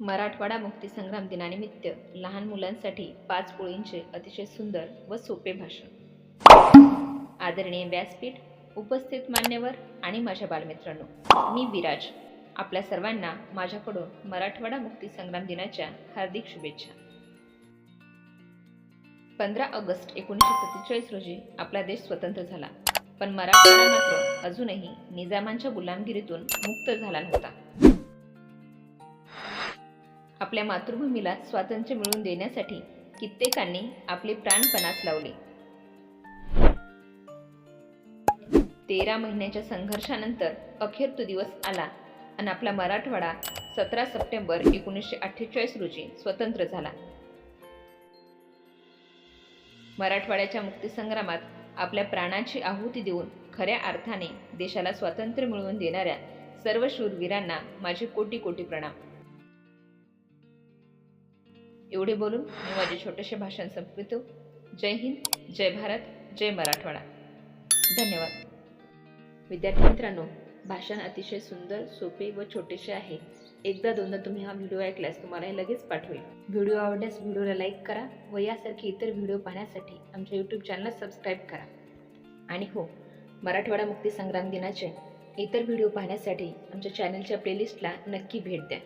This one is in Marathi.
मराठवाडा मुक्तीसंग्राम दिनानिमित्त लहान मुलांसाठी पाच पोळींचे अतिशय सुंदर व सोपे भाषण. आदरणीय व्यासपीठ उपस्थित मान्यवर आणि माझ्या बालमित्रांनो मी विराज. आपल्या सर्वांना माझ्याकडून मराठवाडा मुक्तीसंग्राम दिनाच्या हार्दिक शुभेच्छा. पंधरा ऑगस्ट एकोणीसशे सत्तेचाळीस रोजी आपला देश स्वतंत्र झाला पण मराठवाडा मात्र अजूनही निजामांच्या गुलामगिरीतून मुक्त झाला नव्हता. आपल्या मातृभूमीला स्वातंत्र्य मिळवून देण्यासाठी कित्येकांनी आपले प्राणपणास लावले. तेरा महिन्याच्या संघर्षानंतर अखेर तो दिवस आला आणि आपला मराठवाडा सतरा सप्टेंबर एकोणीसशे अठ्ठेचाळीस रोजी स्वतंत्र झाला. मराठवाड्याच्या मुक्तीसंग्रामात आपल्या प्राणाची आहुती देऊन खऱ्या अर्थाने देशाला स्वातंत्र्य मिळवून देणाऱ्या सर्व शूरवीरांना माझे कोटी कोटी प्रणाम. एवढे बोलून मी माझे छोटेसे भाषण संपवितो. जय हिंद जय भारत जय मराठवाडा. धन्यवाद. विद्यार्थी मित्रांनो भाषण अतिशय सुंदर सोपे व छोटेसे आहे. एकदा दोनदा तुम्ही हा व्हिडिओ ऐकल्यास तुम्हाला हे लगेच पाठवेल. व्हिडिओ आवडल्यास व्हिडिओला लाईक करा व यासारखे इतर व्हिडिओ पाहण्यासाठी आमच्या यूट्यूब चॅनलला सबस्क्राईब करा. आणि हो मराठवाडा मुक्ती संग्राम दिनाचे इतर व्हिडिओ पाहण्यासाठी आमच्या चॅनलच्या प्लेलिस्टला नक्की भेट द्या.